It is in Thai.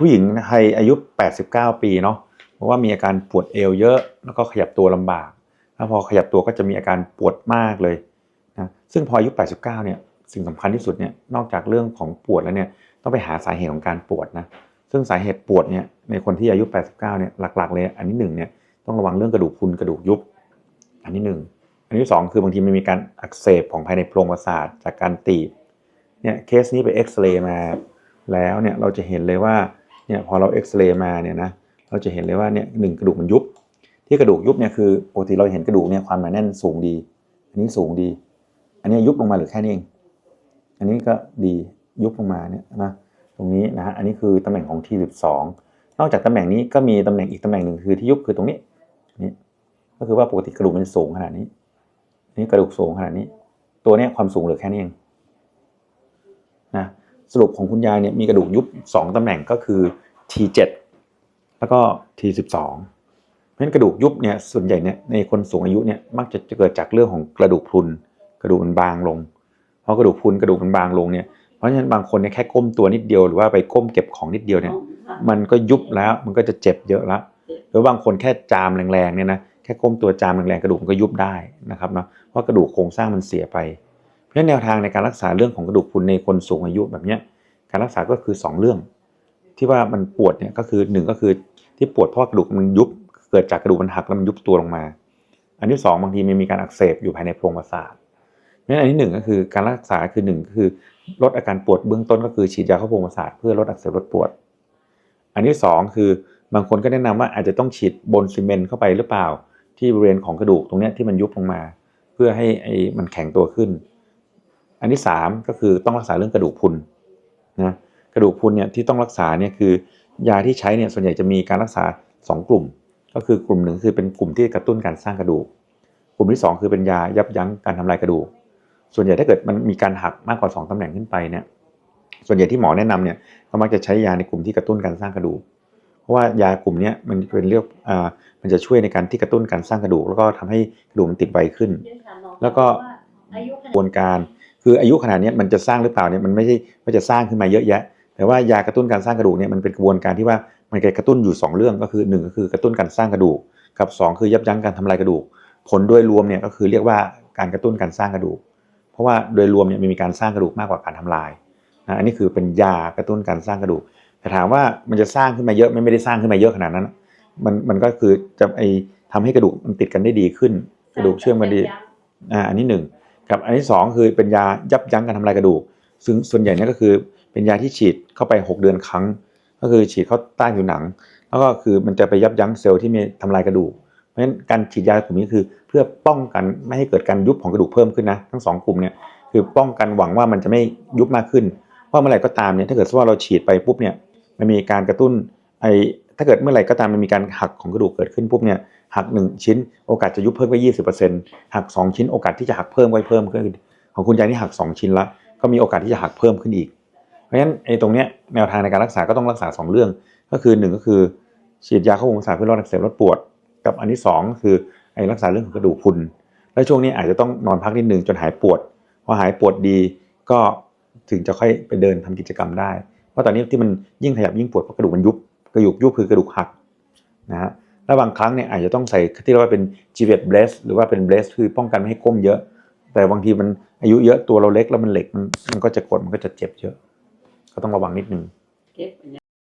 ผู้หญิงไทยอายุ 89 ปีเนาะเพราะว่ามีอาการปวดเอวเยอะ แล้วก็ขยับตัวลำบากแล้วพอขยับตัวก็จะมีอาการปวดมากเลยนะซึ่งพออายุ 89 เนี่ยสิ่งสำคัญที่สุดเนี่ยนอกจากเรื่องของปวดแล้วเนี่ยต้องไปหาสาเหตุของการปวดนะซึ่งสาเหตุปวดเนี่ยในคนที่อายุ 89 เนี่ยหลักๆเลยอันที่หนึ่งเนี่ยต้องระวังเรื่องกระดูกพุนกระดูกยุบ อันที่หนึ่งอันที่สองคือบางทีมันมีการอักเสบของภายในโพรงประสาทจากการตีบเนี่ยเคสนี้ไปเอ็กซเรย์มาแล้วเนี่ยเราจะเห็นเลยว่า เนี่ยพอเราเอ็กซเรย์มาเนี่ยนะเราจะเห็นเลยว่าเนี่ยหนึ่งกระดูกมันยุบ ที่กระดูกยุบเนี่ยคือปกติเราเห็นกระดูกเนี่ยความหนาแน่นสูงดี อันนี้สูงดี อันนี้ยุบลงมาหรือแค่นี้เอง อันนี้ก็ดียุบลงมาเนี่ยนะตรงนี้นะฮะอันนี้คือตำแหน่งของ T12 นอกจากตำแหน่งนี้ก็มีตำแหน่งอีกตำแหน่งหนึ่งคือที่ยุบคือตรงนี้นี่ก็คือว่าปกติกระดูกมันสูงขนาดนี้นนี่กระดูกสูงขนาดนี้ ตัวเนี้ยความสูงเหลือแค่นี้เองนะ สรุปของคุณยายเนี่ยมีกระดูกยุบสองตำแหน่งก็คือ T7 แล้วก็ T12 เพราะฉะนั้นกระดูกยุบเนี่ยส่วนใหญ่เนี่ยในคนสูงอายุเนี่ยมักจะเกิดจากเรื่องของกระดูกพรุนกระดูกมันบางลงเพราะกระดูกพรุนกระดูกมันบางลงเนี่ยเพราะฉะนั้นบางคนเนี่ยแค่ก้มตัวนิดเดียวหรือว่าไปก้มเก็บของนิดเดียวเนี่ยมันก็ยุบแล้วมันก็จะเจ็บเยอะแล้วหรือบางคนแค่จามแรงๆเนี่ยนะแค่ก้มตัวจามแรงๆกระดูกมันก็ยุบได้นะครับเนาะเพราะกระดูกโครงสร้างมันเสียไป เพราะฉะนั้นแนวทางในการรักษาเรื่องของกระดูกพรุนในคนสูงอายุแบบนี้การรักษาก็คือสองเรื่อง ที่ว่ามันปวดเนี่ยก็คือหนึ่งก็คือที่ปวดเพราะกระดูกมันยุบเกิดจากกระดูกมันหักแล้วมันยุบตัวลงมา อันที่สองบางทีมันมีการอักเสบอยู่ภายในโพรงประสาทเพราะฉะนั้นอันที่หนึ่งก็คือการรักษาคือหนึ่งก็คือลดอาการปวดเบื้องต้นก็คือฉีดยาเข้าโพรงประสาทเพื่อลดอักเสบลดปวด อันที่สองคือบางคนก็แนะนำว่าอาจจะต้องฉีดบนซีเมนต์เข้าไปหรือเปล่า ที่บริเวณของกระดูกตรงนี้ที่มันยุบลงมา เพื่อให้ไอ้มันแข็งตัวขึ้น อันที่สามก็คือต้องรักษาเรื่องกระดูกพรุนนะกระดูกพรุนเนี่ยที่ต้องรักษาเนี่ยคือยาที่ใช้เนี่ยส่วนใหญ่จะมีการรักษาสองกลุ่ม ก็คือกลุ่มหนึ่งคือเป็นกลุ่มที่กระตุ้นการสร้างกระดูก กลุ่มที่สองคือเป็นยายับยั้งการทำลายกระดูก ส่วนใหญ่ถ้าเกิดมันมีการหักมากกว่าสองตำแหน่งขึ้นไปเนี่ยส่วนใหญ่ที่หมอแนะนำเนี่ยก็มักจะใช้ยาในกลุ่มที่กระตุ้นการสร้างกระดูก เพราะว่ายากลุ่มเนี้ยมันเป็นเรียกอ่ามันจะช่วยในการที่กระตุ้นการสร้างกระดูก แล้วก็ทำให้กระดูกมันติดไวขึ้น แล้วก็อายุกระบวนการ คืออายุขนาดเนี้ยมันจะสร้างหรือเปล่าเนี่ยมันไม่ใช่ว่าจะสร้างขึ้นมาเยอะแยะ แต่ว่ายากระตุ้นการสร้างกระดูกเนี่ยมันเป็นกระบวนการที่ว่ามันกระตุ้นอยู่สองเรื่องก็คือหนึ่งก็คือกระตุ้นการสร้างกระดูกกับสองคือยับยั้งการทำลายกระดูก ผลโดยรวมเนี่ยก็คือเรียกว่าการกระตุ้นการสร้างกระดูก เพราะว่าโดยรวมเนี่ยมันมีการสร้างกระดูกมากกว่าการทำลายนะอันนี้คือเป็นยากระตุ้นการสร้างกระดูกแต่ถามว่ามันจะสร้างขึ้นมาเยอะไม่ไม่ได้สร้างขึ้นมาเยอะขนาดนั้น มันมันก็คือจะไอทำให้กระดูกมันติดกันได้ดีขึ้น กระดูกเชื่อมกันดีอ่าอันนี้หนึ่ง กับอันที่สองคือเป็นยายับยั้งการทำลายกระดูก ซึ่งส่วนใหญ่เนี่ยก็คือเป็นยาที่ฉีดเข้าไป 6 เดือนครั้ง ก็คือฉีดเข้าใต้ผิวหนัง แล้วก็คือมันจะไปยับยั้งเซลล์ที่มีทำลายกระดูก เพราะฉะนั้นการฉีดยากลุ่มนี้คือ เพื่อป้องกันไม่ให้เกิดการยุบของกระดูกเพิ่มขึ้นนะทั้งสองกลุ่มเนี่ยคือป้องกันหวังว่ามันจะไม่ยุบมากขึ้นเพราะเมื่อไหร่ก็ตามเนี่ยถ้าเกิดว่าเราฉีดไปปุ๊บเนี่ยมันมีการกระตุ้นไอ ถ้าเกิดเมื่อไหร่ก็ตามมันมีการหักของกระดูกเกิดขึ้นปุ๊บเนี่ยหักหนึ่งชิ้นโอกาสจะยุบเพิ่มไปยี่สิบเปอร์เซ็นต์หักสองชิ้นโอกาสที่จะหักเพิ่มก็เพิ่มขึ้น ของคุณยายนี่หักสองชิ้นละก็มีโอกาสที่จะหักเพิ่มขึ้นอีก เพราะฉะนั้นไอ้ตรงเนี้ยแนวทางในการรักษาก็ต้องรักษาสองเรื่อง ก็คือหนึ่งก็คือฉีดยาเข้าโพรงประสาทเพื่อลดอักเสบลดปวด กับอันที่สองคือไอ้รักษาเรื่องของกระดูกพุนแล้วช่วงนี้อาจจะต้องนอนพักนิดนึงจนหายปวดพอหายปวดดีก็ถึงจะค่อยไปเดินทำกิจกรรมได้ เพราะตอนนี้ที่มันยิ่งขยับยิ่งปวดเพราะกระดูกมันยุบ กระดูกยุบคือกระดูกหักนะฮะแล้วบางครั้งเนี่ยอาจจะต้องใส่ที่เรียกว่าเป็นจีเวตเบรสหรือว่าเป็นเบรสคือป้องกันไม่ให้ก้มเยอะ แต่บางทีมันอายุเยอะตัวเราเล็กแล้วมันเหล็กมันก็จะกดมันก็จะเจ็บเยอะ ก็ต้องระวังนิดนึง